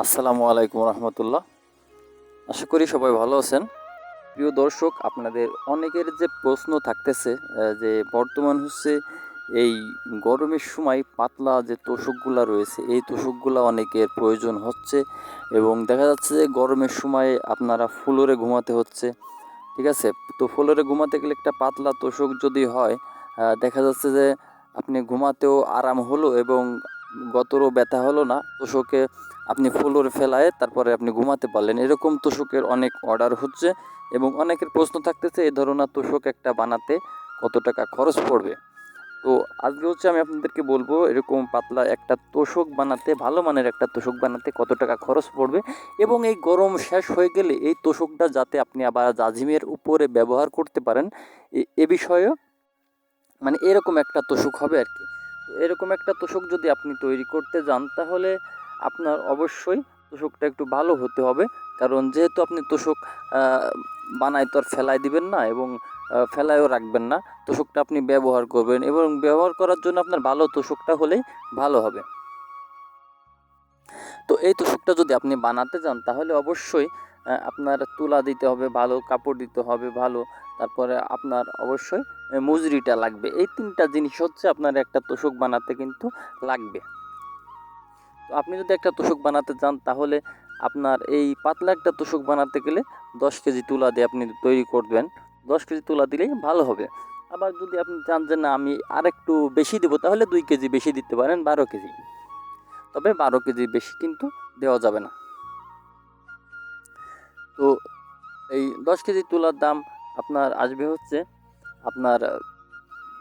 আসসালামু আলাইকুম রহমতুল্লাহ। আশা করি সবাই ভালো আছেন। প্রিয় দর্শক, আপনাদের অনেকের যে প্রশ্ন থাকতেছে যে বর্তমান হচ্ছে এই গরমের সময় পাতলা যে তোষকগুলা রয়েছে, এই তোষকগুলা অনেকের প্রয়োজন হচ্ছে এবং দেখা যাচ্ছে যে গরমের সময় আপনারা ফুলোরে ঘুমাতে হচ্ছে। ঠিক আছে? তো ফ্লোরে ঘুমাতে গেলে একটা পাতলা তোষক যদি হয় দেখা যাচ্ছে যে আপনি ঘুমাতেও আরাম হলো এবং গতরও ব্যথা হলো না, তোষকে আপনি ফ্লোরে ফেলায় তারপরে আপনি ঘুমাতে পারলেন। এরকম তোষকের অনেক অর্ডার হচ্ছে এবং অনেকের প্রশ্ন থাকতেছে এই ধরনের তোষক একটা বানাতে কত টাকা খরচ পড়বে? তো আজকে হচ্ছে আমি আপনাদেরকে বলব, এরকম পাতলা একটা তোষক বানাতে, ভালো মানের একটা তোষক বানাতে কত টাকা খরচ পড়বে এবং এই গরম শেষ হয়ে গেলে এই তোষকটা যাতে আপনি আবার জাজিমের উপরে ব্যবহার করতে পারেন, এ- বিষয়েও মানে এরকম একটা তোষক হবে আর কি। এরকম একটা তোষক যদি আপনি তৈরি করতে যান, তাহলে আপনার অবশ্যই তোষকটা একটু ভালো হতে হবে। কারণ যেহেতু আপনি তোষক বানায় তো আর ফেলাই দিবেন না এবং ফেলায়ও রাখবেন না, তোষকটা আপনি ব্যবহার করবেন এবং ব্যবহার করার জন্য আপনার ভালো তোষকটা হলেই ভালো হবে। তো এই তোষকটা যদি আপনি বানাতে যান তাহলে অবশ্যই আপনার তুলা দিতে হবে, ভালো কাপড় দিতে হবে, ভালো। তারপরে আপনার অবশ্যই মজুরিটা লাগবে। এই তিনটা জিনিস হচ্ছে আপনার একটা তোষক বানাতে কিন্তু লাগবে। তো আপনি যদি একটা তোষক বানাতে চান, তাহলে আপনার এই পাতলা একটা তোষক বানাতে গেলে দশ কেজি তুলা দিয়ে আপনি তৈরি করবেন। দশ কেজি তুলা দিলেই ভালো হবে। আবার যদি আপনি চান যে, না, আমি আর একটু বেশি দেবো, তাহলে দুই কেজি বেশি দিতে পারেন, বারো কেজি। তবে বারো কেজি বেশি কিন্তু দেওয়া যাবে না। তো এই দশ কেজি তুলার দাম আপনার আসবে হচ্ছে আপনার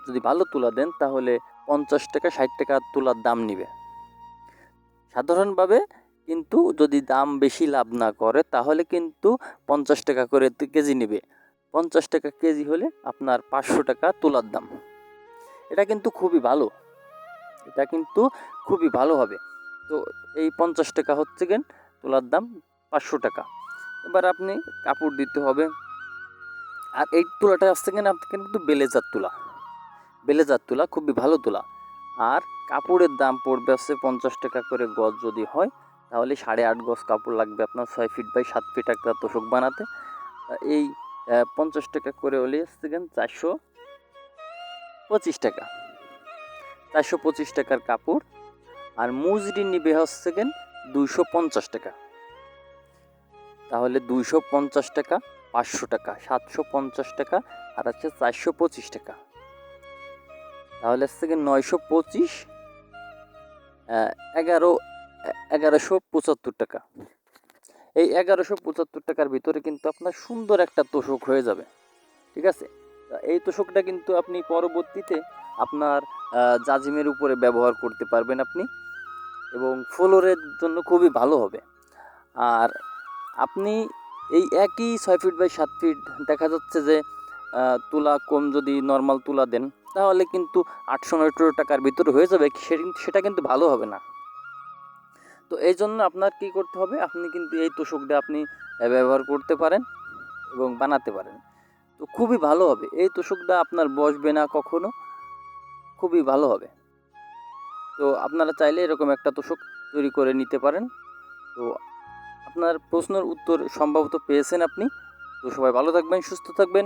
যদি ভালো তুলা দেন, তাহলে পঞ্চাশ টাকা ষাট টাকা তুলার দাম নিবে। সাধারণভাবে কিন্তু যদি দাম বেশি লাভ না করে, তাহলে কিন্তু পঞ্চাশ টাকা করে কেজি নেবে। পঞ্চাশ টাকা কেজি হলে আপনার পাঁচশো টাকা তোলার দাম। এটা কিন্তু খুবই ভালো। এটা কিন্তু খুবই ভালো হবে। তো এই পঞ্চাশ টাকা হচ্ছে কেন? তোলার দাম পাঁচশো টাকা। এবার আপনি কাপড় দিতে হবে। আর এই তুলাটা আসছে কেন? আপনি কিন্তু বেলেজার তুলা। বেলেজার তুলা খুবই ভালো তুলা। আর কাপড়ের দাম পড়বে হচ্ছে পঞ্চাশ টাকা করে গজ যদি হয়, তাহলে সাড়ে আট গজ কাপড় লাগবে আপনার ছয় ফিট বাই সাত ফিট একটা তোষক বানাতে। এই পঞ্চাশ টাকা করে হলে কেন চারশো পঁচিশ টাকা। চারশো পঁচিশ টাকার কাপড় আর মজুরি নিবে হচ্ছে কেন দুইশো পঞ্চাশ টাকা। তাহলে দুইশো পঞ্চাশ টাকা, পাঁচশো টাকা, সাতশো পঞ্চাশ টাকা আর হচ্ছে চারশো পঁচিশ টাকা। তাহলে হচ্ছে কি নয়শো পঁচিশ এগারো, এগারোশো পঁচাত্তর টাকা। এই এগারোশো পঁচাত্তর টাকার ভিতরে কিন্তু আপনার সুন্দর একটা তোষক হয়ে যাবে, ঠিক আছে? এই তোষকটা কিন্তু আপনি পরবর্তীতে আপনার জাজিমের উপরে ব্যবহার করতে পারবেন আপনি এবং ফ্লোরের জন্য খুবই ভালো হবে। আর আপনি এই একই ছয় ফিট বাই সাত ফিট দেখা যাচ্ছে যে তুলা কম যদি নর্মাল তুলা দেন তাহলে কিন্তু আটশো নয়শো টাকার ভিতরে হয়ে যাবে সেটা কিন্তু ভালো হবে না। তো এই জন্য আপনার কী করতে হবে, আপনি কিন্তু এই তোষকটা আপনি ব্যবহার করতে পারেন এবং বানাতে পারেন। তো খুবই ভালো হবে, এই তোষকটা আপনার বসবে না কখনো, খুবই ভালো হবে। তো আপনারা চাইলে এরকম একটা তোষক তৈরি করে নিতে পারেন। তো আপনার প্রশ্নের উত্তর সম্ভবত পেয়েছেন আপনি। তো সবাই ভালো থাকবেন, সুস্থ থাকবেন।